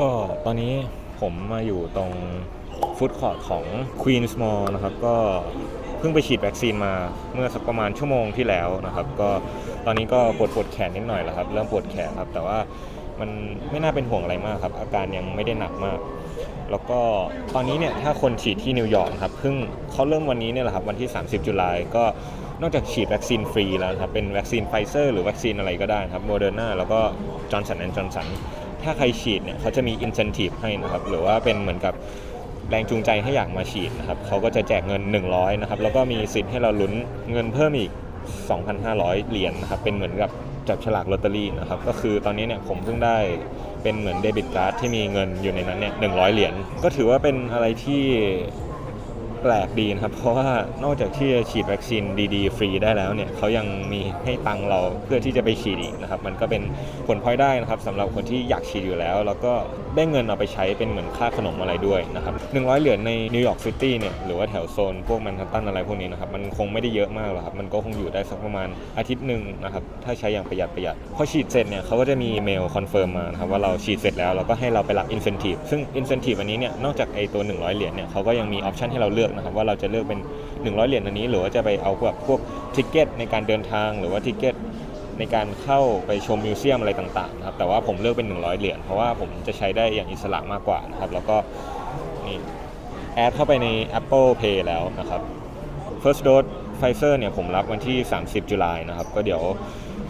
ก็ตอนนี้ผมมาอยู่ตรงฟู้ดคอร์ทของ Queen's Mall นะครับ ก็เพิ่งไปฉีดวัคซีนมาเมื่อสักประมาณชั่วโมงที่แล้วนะครับ ก็ตอนนี้ก็ปวดปวดแขนนิดหน่อยแล้วครับ เริ่มปวดแขนครับ แต่ว่ามันไม่น่าเป็นห่วงอะไรมากครับ อาการยังไม่ได้หนักมาก แล้วก็ตอนนี้เนี่ยถ้าคนฉีดที่นิวยอร์กครับเพิ่งเขาเริ่มวันนี้เนี่ยแหละครับวันที่ 30 จุลายก็นอกจากฉีดวัคซีนฟรีแล้วครับเป็นวัคซีนไฟเซอร์หรือวัคซีนอะไรก็ได้ครับโมเดอร์นาแล้วก็จอร์นสันแอนด์จอร์นสัน ถ้าใครฉีดเนี่ยเขาจะมีอินเซนティブให้นะครับหรือว่าเป็นเหมือนกับแรงจูงใจให้อยากมาฉีดนะครับเขาก็จะแจกเงิน 100นะครับแล้วก็มีสิทธิ์ให้เราลุ้นเงินเพิ่มอีก 2,500 เหรียญนะครับเป็นเหมือนกับจับฉลากลอตเตอรี่นะครับก็คือตอนนี้เนี่ยผมเพิ่งได้เป็นเหมือนเดบิตการ์ดที่มีเงินอยู่ในนั้นเนี่ย100 เหรียญก็ถือว่าเป็นอะไรที่แ ปลกดีนะครับ เพราะว่านอกจากที่จะฉีดวัคซีนดีๆ ฟรีได้แล้วเนี่ยเขายังมีให้ตังค์เราเพื่อที่จะไปฉีดอีกนะครับ มันก็เป็นผลพลอยได้นะครับสำหรับคนที่อยากฉีดอยู่แล้ว แล้วก็ได้เงินเอาไปใช้เป็นเหมือนค่าขนมอะไรด้วยนะครับ100 เหรียญในนิวยอร์กซิตี้เนี่ยหรือว่าแถวโซนพวกแมนฮัตตันอะไรพวกนี้นะครับมันคงไม่ได้เยอะมากหรอกครับมันก็คงอยู่ได้สักประมาณอาทิตย์หนึ่งนะครับถ้าใช้อย่างประหยัดประหยัดพอฉีดเสร็จเนี่ยเขาก็จะมีเมลคอนเฟิร์มมานะครับว่าเราฉีดเสร็จแล้วเราก็ให้เราไปรับอินเซนティブซึ่งอินเซนティブอันนี้เนี่ยนอกจากไอตัว 100 เหรียญเนี่ยเขาก็ยังมีออปชันให้เราเลือก นะครับว่าเราจะเลือกเป็น 100 เหรียญอันนี้ หรือว่าจะไปเอาพวกพวกทิเก็ตในการเดินทางหรือว่าทิเก็ตในการเข้าไปชมมิวเซียมอะไรต่างๆนะครับแต่ว่าผมเลือกเป็น 100 เหรียญเพราะว่าผมจะใช้ได้อย่างอิสระมากกว่านะครับแล้วก็นี่แอดเข้าไปใน Apple Pay แล้วนะครับ First dose Pfizer เนี่ยผมรับวันที่ 30 จุลายนะครับก็เดี๋ยว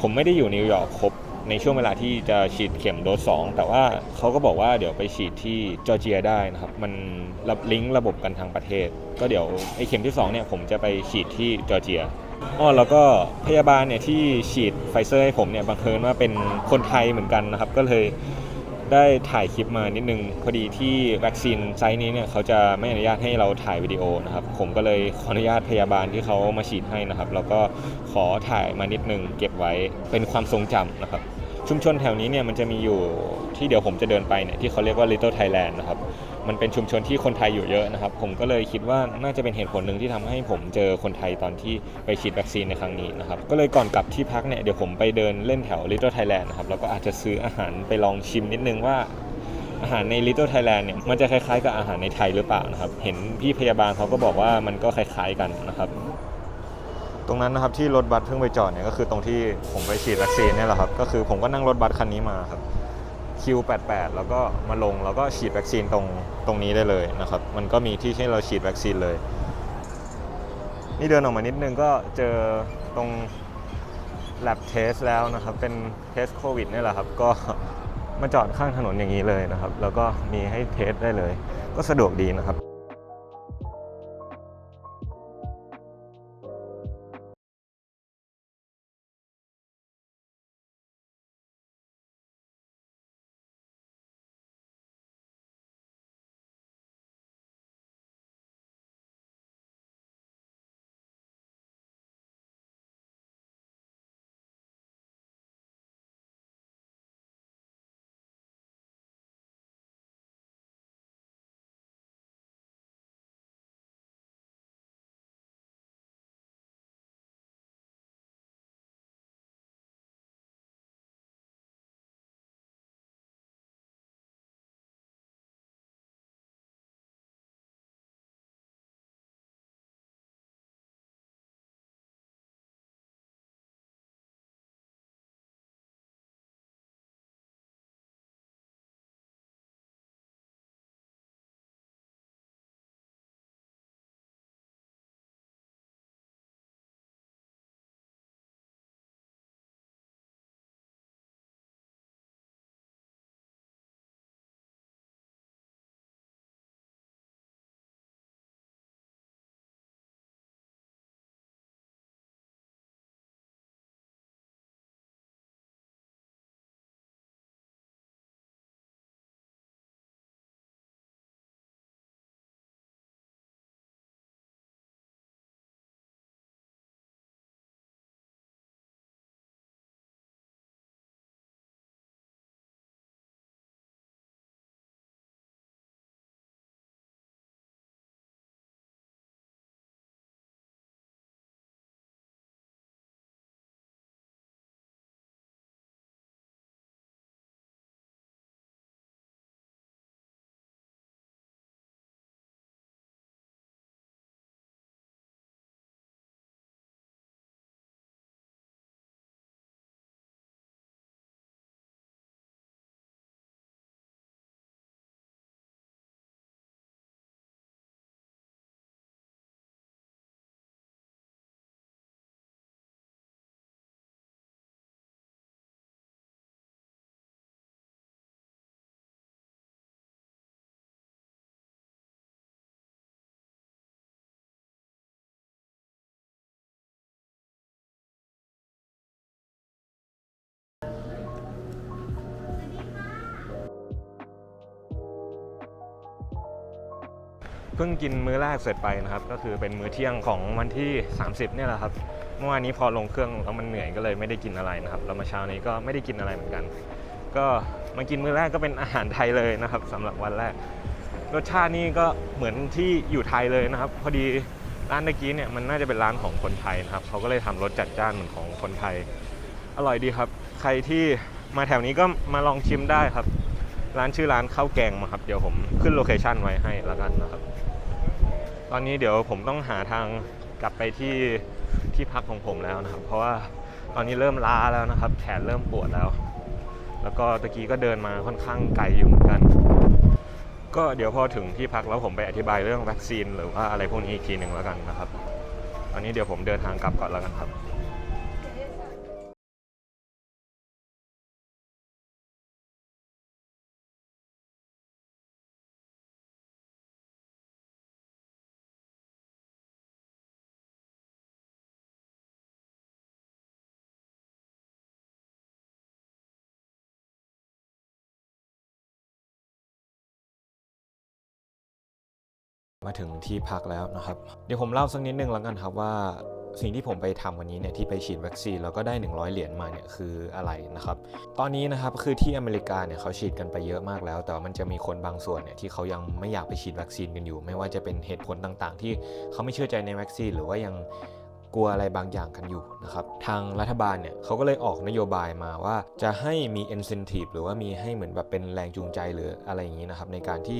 ผมไม่ได้อยู่นิวยอร์กครบ ในช่วงเวลาที่จะฉีดเข็มโดส2แต่ว่าเขาก็บอกว่าเดี๋ยวไปฉีดที่จอร์เจียได้นะครับ มันรับลิงก์ระบบกันทางประเทศ ก็เดี๋ยวไอ้เข็มที่2เนี่ยผมจะไปฉีดที่จอร์เจียอ้อแล้วก็พยาบาลเนี่ยที่ฉีดไฟเซอร์ให้ผมเนี่ยบังเอิญว่าเป็นคนไทยเหมือนกันนะครับ ก็เลยได้ถ่ายคลิปมานิดนึง พอดีที่วัคซีนไซต์นี้เนี่ยเขาจะไม่อนุญาตให้เราถ่ายวิดีโอนะครับ ผมก็เลยขออนุญาตพยาบาลที่เขามาฉีดให้นะครับ แล้วก็ขอถ่ายมานิดนึง เก็บไว้เป็นความทรงจำนะครับ ชุมชนแถวนี้เนี่ยมันจะมีอยู่ที่เดี๋ยวผมจะเดินไปเนี่ยที่เขาเรียกว่า Little Thailand นะครับมันเป็นชุมชนที่คนไทยอยู่เยอะนะครับ ผมก็เลยคิดว่าน่าจะเป็นเหตุผลหนึ่งที่ทำให้ผมเจอคนไทยตอนที่ไปฉีดวัคซีนในครั้งนี้นะครับ ก็เลยก่อนกลับที่พักเนี่ยเดี๋ยวผมไปเดินเล่นแถว Little Thailand นะครับแล้วก็อาจจะซื้ออาหารไปลองชิมนิดนึงว่าอาหารใน Little Thailand เนี่ยมันจะคล้ายๆกับอาหารในไทยหรือเปล่านะครับ เห็นพี่พยาบาลเขาก็บอกว่ามันก็คล้ายๆกันนะครับ ตรงนั้นนะครับที่รถบัสเพิ่งไปจอดเนี่ยก็คือตรงที่ผมไปฉีดวัคซีนเนี่ยแหละครับก็คือผมก็นั่งรถบัสคันนี้มาครับ Q88 แล้วก็มาลงแล้วก็ฉีดวัคซีนตรงตรงนี้ได้เลยนะครับ มันก็มีที่ให้เราฉีดวัคซีนเลย นี่เดินออกมานิดนึงก็เจอตรง lab test แล้วนะครับ เป็นเทสโควิดนี่แหละครับ ก็มาจอดข้างถนนอย่างนี้เลยนะครับ แล้วก็มีให้เทสได้เลย ก็สะดวกดีนะครับ เพิ่งกินมื้อแรกเสร็จไปนะครับ ก็คือเป็นมื้อเที่ยงของวันที่ 30เนี่ยแหละครับเมื่อวานนี้พอลงเครื่องแล้วมันเหนื่อยก็เลยไม่ได้กินอะไรนะครับแล้วมาเช้านี้ก็ไม่ได้กินอะไรเหมือนกัน ก็มากินมื้อแรกก็เป็นอาหารไทยเลยนะครับสำหรับวันแรก รสชาตินี่ก็เหมือนที่อยู่ไทยเลยนะครับ พอดีร้านเมื่อกี้เนี่ยมันน่าจะเป็นร้านของคนไทยนะครับเขาก็เลยทำรสจัดจ้านเหมือนของคนไทย อร่อยดีครับ ใครที่มาแถวนี้ก็มาลองชิมได้ครับ ร้านชื่อร้านข้าวแกงมาครับเดี๋ยวผมขึ้นโลเคชั่นไว้ให้แล้วกันนะครับ อนนี้เดี๋ยวผมต้องหาทางกลับไปที่ที่พักของผมแล้วนะครับ เพราะว่าตอนนี้เริ่มล้าแล้วนะครับ แขนเริ่มปวดแล้ว แล้วก็ตะกี้ก็เดินมาค่อนข้างไกลอยู่เหมือนกัน ก็เดี๋ยวพอถึงที่พักแล้วผมไปอธิบายเรื่องวัคซีน หรือว่าอะไรพวกนี้อีกทีหนึ่งแล้วกันนะครับ ตอนนี้เดี๋ยวผมเดินทางกลับก่อนแล้วกันครับ มาถึงที่พักแล้วนะครับ เดี๋ยวผมเล่าสักนิดนึงแล้วกันครับว่าสิ่งที่ผมไปทำวันนี้เนี่ยที่ไปฉีดวัคซีนแล้วก็ได้ 100 เหรียญมาเนี่ยคืออะไรนะครับ ตอนนี้นะครับคือที่อเมริกาเนี่ยเขาฉีดกันไปเยอะมากแล้ว แต่มันจะมีคนบางส่วนเนี่ยที่เขายังไม่อยากไปฉีดวัคซีนกันอยู่ ไม่ว่าจะเป็นเหตุผลต่างๆ ที่เขาไม่เชื่อใจในวัคซีนหรือว่ายังกลัวอะไรบางอย่างกันอยู่นะครับทางรัฐบาลเนี่ยเขาก็เลยออกนโยบายมาว่าจะให้มี incentive หรือว่ามีให้เหมือนแบบเป็นแรงจูงใจหรืออะไรอย่างนี้นะครับในการที่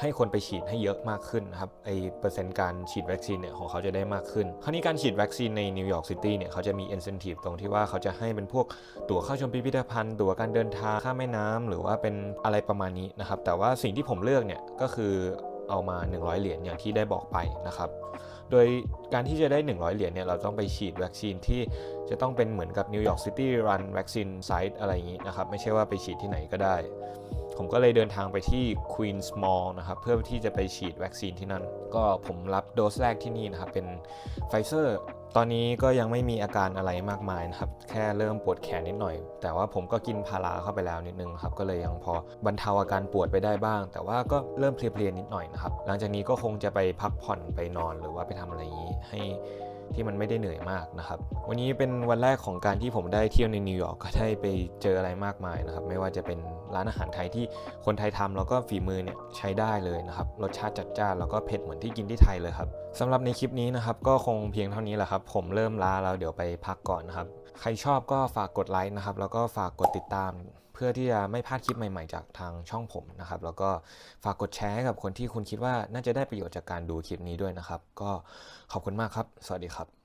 ให้คนไปฉีดให้เยอะมากขึ้นนะครับไอเปอร์เซ็นต์การฉีดวัคซีนเนี่ยของเขาจะได้มากขึ้น คราวนี้การฉีดวัคซีนในนิวยอร์กซิตี้เนี่ยเขาจะมี incentive ตรงที่ว่าเขาจะให้เป็นพวกตั๋วเข้าชมพิพิธภัณฑ์ ตั๋วการเดินทางข้ามแม่น้ำหรือว่าเป็นอะไรประมาณนี้นะครับ แต่ว่าสิ่งที่ผมเลือกเนี่ยก็คือเอามา 100 เหรียญอย่างที่ได้บอกไปนะครับ โดยการที่จะได้ 100 เหรียญเนี่ยเราต้องไปฉีดวัคซีนที่จะต้องเป็นเหมือนกับนิวยอร์กซิตี้รันวัคซีนไซต์อะไรอย่างนี้นะครับ ไม่ใช่ว่าไปฉีดที่ไหนก็ได้ ผมก็เลยเดินทางไปที่ Queen's Mall นะครับ เพื่อที่จะไปฉีดวัคซีนที่นั่น ก็ผมรับโดสแรกที่นี่นะครับ เป็นไฟเซอร์ตอนนี้ก็ยังไม่มีอาการอะไรมากมายนะครับ แค่เริ่มปวดแขนนิดหน่อย แต่ว่าผมก็กินพาราเข้าไปแล้วนิดนึงครับ ก็เลยยังพอบรรเทาอาการปวดไปได้บ้าง แต่ว่าก็เริ่มเพลียๆนิดหน่อยนะครับ หลังจากนี้ก็คงจะไปพักผ่อนไปนอนหรือว่าไปทำอะไรอย่างนี้ให้ ที่มันไม่ได้เหนื่อยมากนะครับ วันนี้เป็นวันแรกของการที่ผมได้เที่ยวในนิวยอร์กก็ได้ไปเจออะไรมากมายนะครับ ไม่ว่าจะเป็นร้านอาหารไทยที่คนไทยทำแล้วก็ฝีมือเนี่ยใช้ได้เลยนะครับ รสชาติจัดจ้านแล้วก็เผ็ดเหมือนที่กินที่ไทยเลยครับสำหรับในคลิปนี้นะครับก็คงเพียงเท่านี้แหละครับ ผมเริ่มล้าแล้วเดี๋ยวไปพักก่อนนะครับ ใครชอบก็ฝากกดไลค์นะครับแล้วก็ฝากกดติดตาม พื่อที่จะไม่พลาดคลิปใหม่ๆจากทางช่องผมนะครับ แล้วก็ฝากกดแชร์ให้กับคนที่คุณคิดว่าน่าจะได้ประโยชน์จากการดูคลิปนี้ด้วยนะครับ ก็ขอบคุณมากครับ สวัสดีครับ